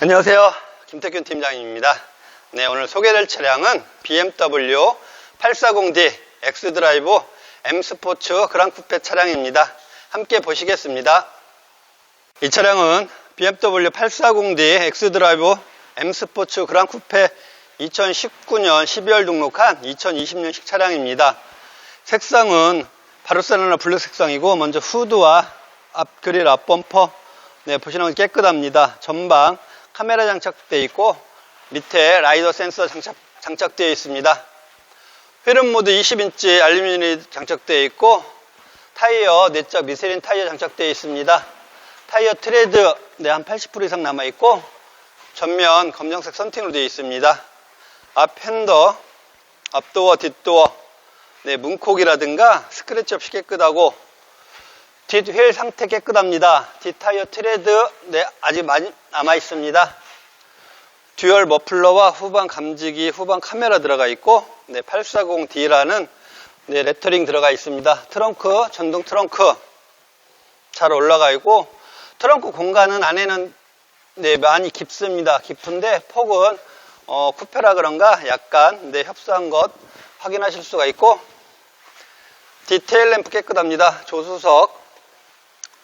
안녕하세요. 김태균 팀장입니다. 네, 오늘 소개될 차량은 BMW 840D X드라이브 M 스포츠 그랑 쿠페 차량입니다. 함께 보시겠습니다. 이 차량은 BMW 840D X드라이브 M 스포츠 그랑 쿠페 2019년 12월 등록한 2020년식 차량입니다. 색상은 바르셀로나 블루 색상이고 먼저 후드와 앞 그릴 앞 범퍼 네, 보시는 건 깨끗합니다. 전방 카메라 장착되어 있고 밑에 라이더 센서 장착, 장착되어 있습니다. 회름 모드 20인치 알루미늄이 장착되어 있고 타이어 내적 미세린 타이어 장착되어 있습니다. 타이어 트레드 네, 한 80% 이상 남아 있고 전면 검정색 선팅으로 되어 있습니다. 앞 핸더, 앞도어, 뒷도어 네, 문콕이라든가 스크래치 없이 깨끗하고 뒷 휠 상태 깨끗합니다. 뒷 타이어 트레드 네, 아직 많이 남아 있습니다. 듀얼 머플러와 후방 감지기, 후방 카메라 들어가 있고 네, 840D라는 네, 레터링 들어가 있습니다. 트렁크, 전동 트렁크 잘 올라가 있고 트렁크 공간은 안에는 네, 많이 깊습니다. 깊은데 폭은 어, 쿠페라 그런가 약간 네, 협소한 것 확인하실 수가 있고 디테일 램프 깨끗합니다. 조수석,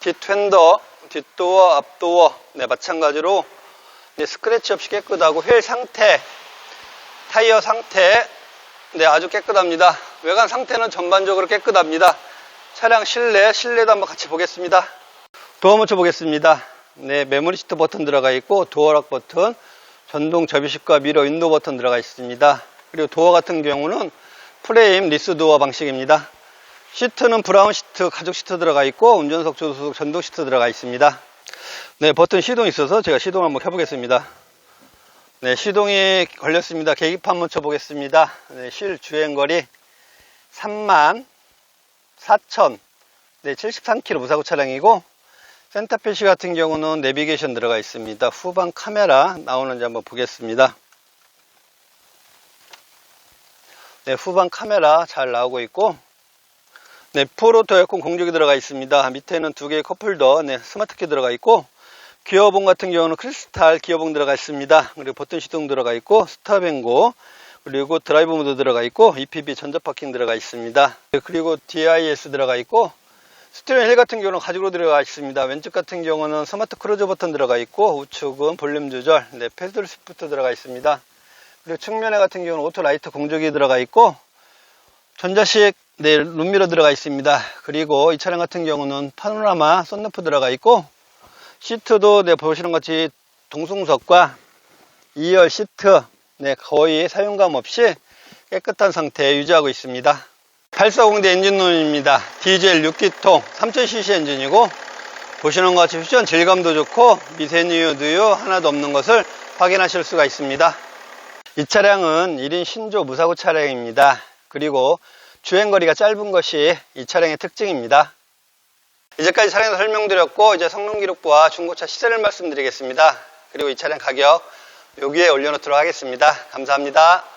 뒷핸더, 뒷도어, 앞도어 네, 마찬가지로 네, 스크래치 없이 깨끗하고 휠 상태, 타이어 상태 네, 아주 깨끗합니다. 외관 상태는 전반적으로 깨끗합니다. 차량 실내, 실내도 한번 같이 보겠습니다. 도어 먼저 보겠습니다. 네, 메모리 시트 버튼 들어가 있고 도어락 버튼, 전동 접이식과 미러 윈도우 버튼 들어가 있습니다. 그리고 도어 같은 경우는 프레임 리스 도어 방식입니다. 시트는 브라운 시트, 가죽 시트 들어가 있고 운전석, 조수석, 전동 시트 들어가 있습니다. 네, 버튼 시동 있어서 제가 시동 한번 해보겠습니다. 네, 시동이 걸렸습니다. 계기판 먼저 보겠습니다. 네, 실 주행거리 3만 4천 네, 73km 무사고 차량이고 센터페시 같은 경우는 내비게이션 들어가 있습니다. 후방 카메라 나오는지 한번 보겠습니다. 네, 후방 카메라 잘 나오고 있고 네, 프로토 에어컨 공조기 들어가 있습니다. 밑에는 두 개의 컵홀더, 네, 스마트키 들어가 있고, 기어봉 같은 경우는 크리스탈 기어봉 들어가 있습니다. 그리고 버튼 시동 들어가 있고, 스탑앤고, 그리고 드라이브 모드 들어가 있고, EPB 전자파킹 들어가 있습니다. 네, 그리고 DIS 들어가 있고, 스티어링 휠 같은 경우는 가죽으로 들어가 있습니다. 왼쪽 같은 경우는 스마트 크루즈 버튼 들어가 있고, 우측은 볼륨 조절, 네, 패들 시프트 들어가 있습니다. 그리고 측면에 같은 경우는 오토 라이트 공조기 들어가 있고, 전자식 네, 룸미러 들어가 있습니다. 그리고 이 차량 같은 경우는 파노라마 썬루프 들어가 있고 시트도 네, 보시는 것 같이 동승석과 2열 시트 네, 거의 사용감 없이 깨끗한 상태 유지하고 있습니다. 840D 엔진룸입니다. 디젤 6기통 3000cc 엔진이고 보시는 것 같이 퓨전 질감도 좋고 미세누유 누유 하나도 없는 것을 확인하실 수가 있습니다. 이 차량은 1인 신조 무사고 차량입니다. 그리고 주행거리가 짧은 것이 이 차량의 특징입니다. 이제까지 차량 설명드렸고 이제 성능기록부와 중고차 시세를 말씀드리겠습니다. 그리고 이 차량 가격 여기에 올려놓도록 하겠습니다. 감사합니다.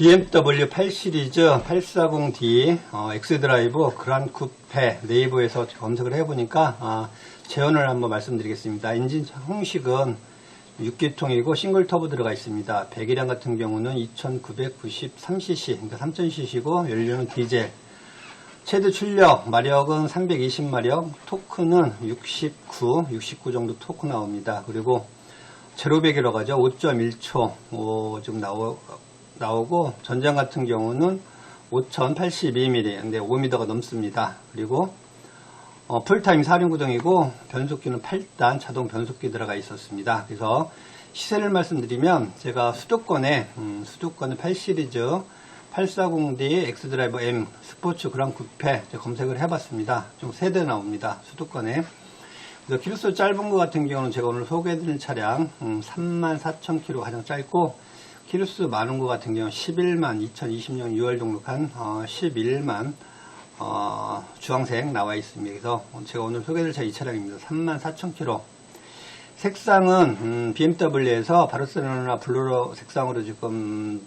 BMW 8 시리즈 840D 어, X드라이브 그란 쿠페 네이버에서 검색을 해보니까 아, 제원을 한번 말씀드리겠습니다. 엔진 형식은 6기통이고 싱글 터보 들어가 있습니다. 배기량 같은 경우는 2993cc, 그러니까 3000cc고 연료는 디젤. 최대 출력 마력은 320마력, 토크는 69, 69 정도 토크 나옵니다. 그리고 제로백이라고 하죠. 5.1초 어, 좀 나오, 나오고 전장 같은 경우는 5082mm, 근데 5m가 넘습니다. 그리고 어, 풀타임 4륜 구동이고 변속기는 8단 자동 변속기 들어가 있었습니다. 그래서 시세를 말씀드리면 제가 수도권에 음, 수도권에 8시리즈 840D 엑스드라이버 M 스포츠 그랑 쿠페 검색을 해봤습니다. 좀 세대 나옵니다. 수도권에. 그래서 키로수 짧은 것 같은 경우는 제가 오늘 소개해드릴 차량 음, 34,000km 가장 짧고 키로수 많은 것 같은 경우는 11만 2020년 6월 등록한 어, 11만 어, 주황색 나와 있습니다. 그래서 제가 오늘 소개해드릴 차이 차량입니다. 34,000km. 색상은 음, BMW에서 바르셀로나 블루로 색상으로 지금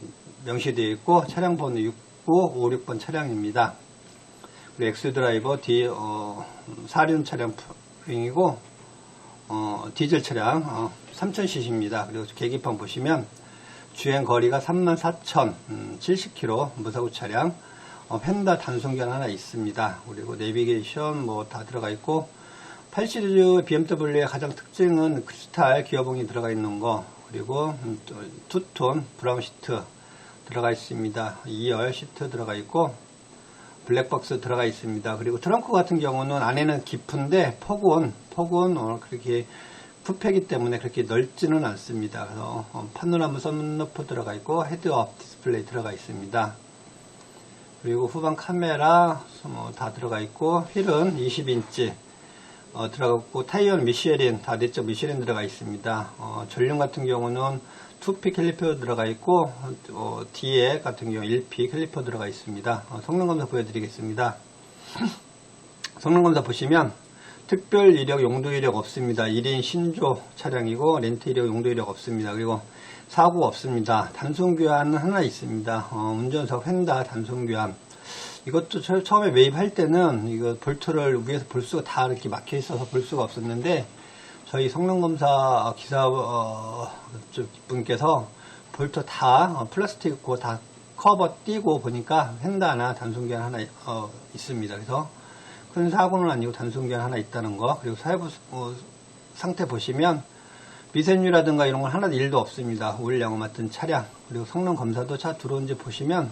명시되어 있고 차량 번호 6956번 차량입니다. 그리고 엑스드라이버 D 어, 4륜 차량이고 어, 디젤 차량 어, 3000cc입니다. 그리고 계기판 보시면 주행 거리가 34,070km 무사고 차량 어, 펜다 단순견 하나 있습니다. 그리고 내비게이션 뭐 다 들어가 있고 8시리즈 BMW의 가장 특징은 크리스탈 기어봉이 들어가 있는 거 그리고 음, 또 투톤 브라운 시트 들어가 있습니다. 2열 시트 들어가 있고 블랙박스 들어가 있습니다. 그리고 트렁크 같은 경우는 안에는 깊은데 폭은 폭은 어, 그렇게 쿠페기 때문에 그렇게 넓지는 않습니다. 그래서 어, 파노라마 선루프 들어가 있고 헤드업 디스플레이 들어가 있습니다. 그리고 후방 카메라 뭐다 들어가 있고 휠은 20인치 어, 들어갔고 타이어는 미쉐린 다 내적 미쉐린 들어가 있습니다. 어, 전륜 같은 경우는 2P 캘리퍼 들어가 있고 어, 뒤에 같은 경우 1P 캘리퍼 들어가 있습니다. 어, 성능 검사 보여드리겠습니다. 성능 검사 보시면 특별 이력 용도 이력 없습니다. 1인 신조 차량이고 렌트 이력 용도 이력 없습니다. 그리고 사고 없습니다. 단순 교환은 하나 있습니다. 어, 운전석 휀다 단순 교환. 이것도 처- 처음에 매입할 때는 이거 볼트를 위에서 볼 수가 다 이렇게 막혀 있어서 볼 수가 없었는데 저희 성능검사 기사 어, 쪽 분께서 볼트 다 어, 플라스틱 그거 다 커버 띄고 보니까 휀다나 단순교환 하나 어, 있습니다. 그래서 큰 사고는 아니고 단순교환 하나 있다는 거 그리고 사회부 어, 상태 보시면 미세유라든가 이런 건 하나도 일도 없습니다. 오일 양호 맡은 차량 그리고 성능 검사도 차 들어온지 보시면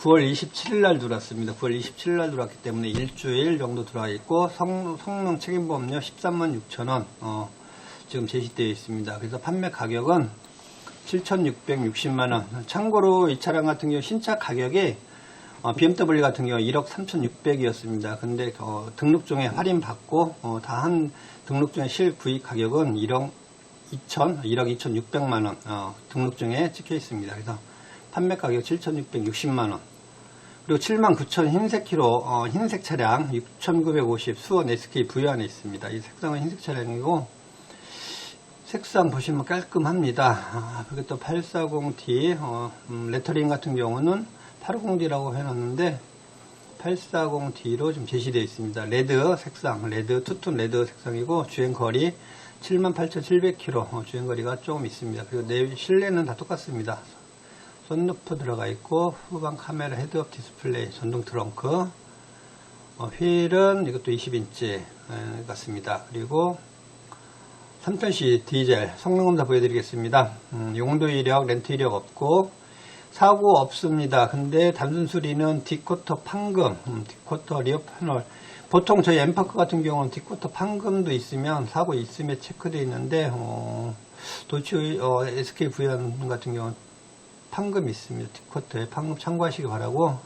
9월 27일 날 들어왔습니다. 9월 27일 날 들어왔기 때문에 일주일 정도 들어와 있고 성, 성능 책임보험료 13만 6천 원 어, 지금 제시되어 있습니다. 그래서 판매 가격은 7,660만 원. 참고로 이 차량 같은 경우 신차 가격이 어, BMW 같은 경우 1억 3,600이었습니다. 근데 어, 등록증에 할인 받고 어, 다한 등록증의 실구입 가격은 1억 2천, 1억 2,600만 원 어, 등록증에 찍혀 있습니다. 그래서 판매 가격 7,660만 원. 그리고 79,000 흰색 키로 어, 흰색 차량 6,950 수원 SK V 안에 있습니다. 이 색상은 흰색 차량이고 색상 보시면 깔끔합니다. 아, 그리고 또 840D 어, 음, 레터링 같은 경우는 850D라고 해놨는데 840D로 좀 제시되어 있습니다. 레드 색상, 레드 투톤 레드 색상이고 주행 거리 78,700km 어, 주행 거리가 조금 있습니다. 그리고 내 실내는 다 똑같습니다. 선루프 들어가 있고 후방 카메라 헤드업 디스플레이 전동 트렁크 어, 휠은 이것도 20인치 같습니다. 그리고 3000C 디젤 성능 검사 보여드리겠습니다. 음, 용도 이력, 렌트 이력 없고 사고 없습니다. 근데 단순 수리는 디코터 판금, 음, 디코터 리어 패널 보통 저희 엠파크 같은 경우는 디코터 판금도 있으면 사고 있음에 체크되어 있는데 어, 도치 어, SK 부연 같은 경우는 판금 있습니다. 디코터에 판금 참고하시기 바라고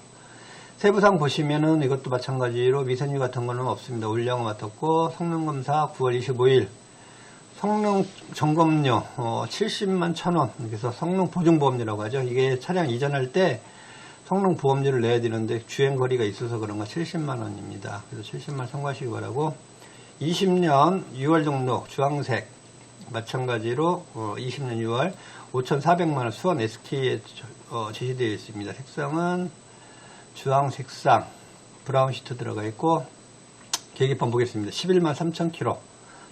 세부상 보시면은 이것도 마찬가지로 미세유 같은 거는 없습니다. 올량은 맡았고 성능검사 9월 25일 성능 점검료 어, 70만 천원 그래서 성능 보증보험료라고 하죠. 이게 차량 이전할 때 성능 보험료를 내야 되는데 주행 거리가 있어서 그런가 70만 원입니다. 그래서 70만 참고하시기 바라고 20년 6월 등록 주황색 마찬가지로 어, 20년 6월 5,400만 원 수원 SK에 어, 제시되어 있습니다. 색상은 주황 색상 브라운 시트 들어가 있고 계기판 보겠습니다. 11만 3천 킬로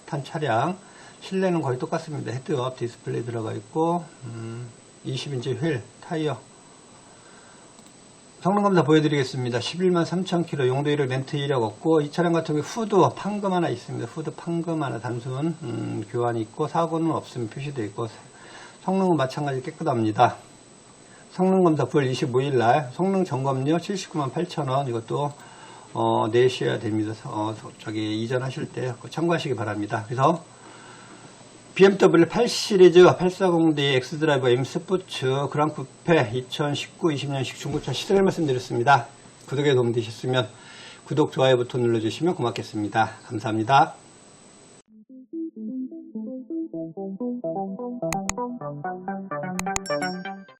탄 차량. 실내는 거의 똑같습니다. 헤드업 디스플레이 들어가 있고, 음, 20인치 휠, 타이어. 성능 검사 보여드리겠습니다. 11만 3천 킬로 용도 이력 렌트 이력 없고 이 차량 같은 경우 후드 판금 하나 있습니다. 후드 판금 하나 단순 음, 교환이 있고 사고는 없으면 표시되어 있고 성능은 마찬가지 깨끗합니다. 성능 검사 9월 25일 날 성능 점검료 79만 8천 원 이것도 어, 내셔야 됩니다. 어, 저기 이전하실 때 참고하시기 바랍니다. 그래서 BMW 8 시리즈 840D 엑스드라이브 M 스포츠 그랑 쿠페 2019-20년식 중고차 시승을 말씀드렸습니다. 구독에 도움되셨으면 구독, 좋아요 버튼 눌러주시면 고맙겠습니다. 감사합니다.